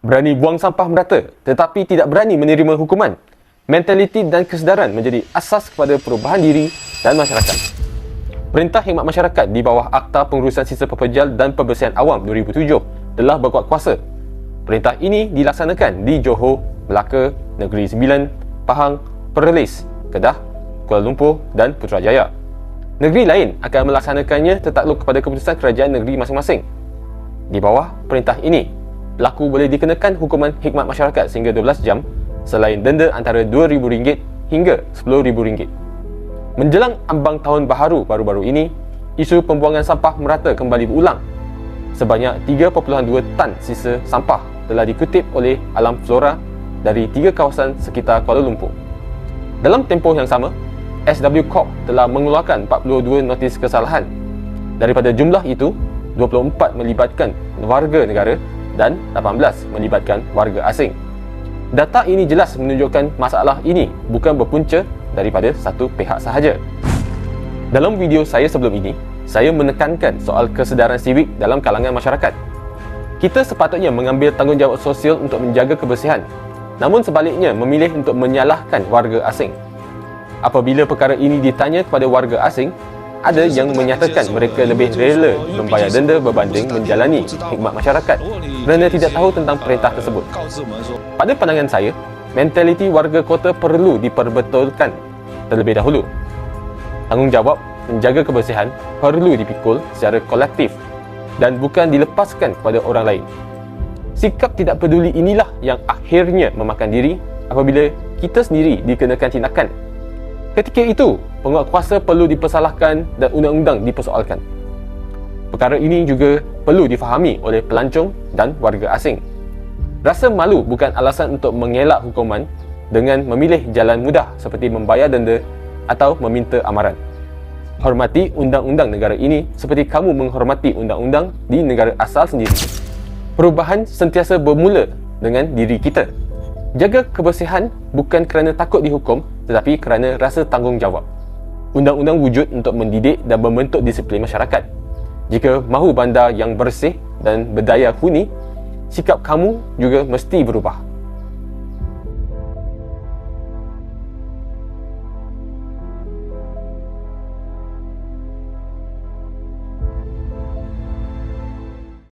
Berani buang sampah merata tetapi tidak berani menerima hukuman. Mentaliti dan kesedaran menjadi asas kepada perubahan diri dan masyarakat. Perintah Khidmat Masyarakat di bawah Akta Pengurusan Sisa Pepejal dan Pembersihan Awam 2007 telah berkuat kuasa. Perintah ini dilaksanakan di Johor, Melaka, Negeri Sembilan, Pahang, Perlis, Kedah, Kuala Lumpur dan Putrajaya. Negeri lain akan melaksanakannya tertakluk kepada keputusan kerajaan negeri masing-masing. Di bawah perintah ini, pelaku boleh dikenakan hukuman hikmat masyarakat sehingga 12 jam selain denda antara RM2,000 hingga RM10,000. Menjelang ambang tahun baharu baru-baru ini, isu pembuangan sampah merata kembali berulang. Sebanyak 3.2 tan sisa sampah telah dikutip oleh Alam Flora dari tiga kawasan sekitar Kuala Lumpur. Dalam tempoh yang sama, SW Corp telah mengeluarkan 42 notis kesalahan. Daripada jumlah itu, 24 melibatkan warga negara dan 18 melibatkan warga asing. Data ini jelas menunjukkan masalah ini bukan berpunca daripada satu pihak sahaja. Dalam video saya sebelum ini, saya menekankan soal kesedaran sivik dalam kalangan masyarakat. Kita sepatutnya mengambil tanggungjawab sosial untuk menjaga kebersihan, namun sebaliknya memilih untuk menyalahkan warga asing. Apabila perkara ini ditanya kepada warga asing, ada yang menyatakan mereka lebih rela membayar denda berbanding menjalani khidmat masyarakat kerana tidak tahu tentang perintah tersebut. Pada pandangan saya, mentaliti warga kota perlu diperbetulkan terlebih dahulu. Tanggungjawab menjaga kebersihan perlu dipikul secara kolektif dan bukan dilepaskan kepada orang lain. Sikap tidak peduli inilah yang akhirnya memakan diri apabila kita sendiri dikenakan tindakan Ketika itu, penguatkuasa perlu dipersalahkan dan undang-undang dipersoalkan. Perkara ini juga perlu difahami oleh pelancong dan warga asing. Rasa malu bukan alasan untuk mengelak hukuman dengan memilih jalan mudah seperti membayar denda atau meminta amaran. Hormati undang-undang negara ini seperti kamu menghormati undang-undang di negara asal sendiri. Perubahan sentiasa bermula dengan diri kita. Jaga kebersihan bukan kerana takut dihukum tetapi kerana rasa tanggungjawab. Undang-undang wujud untuk mendidik dan membentuk disiplin masyarakat. Jika mahu bandar yang bersih dan berdaya huni, sikap kamu juga mesti berubah.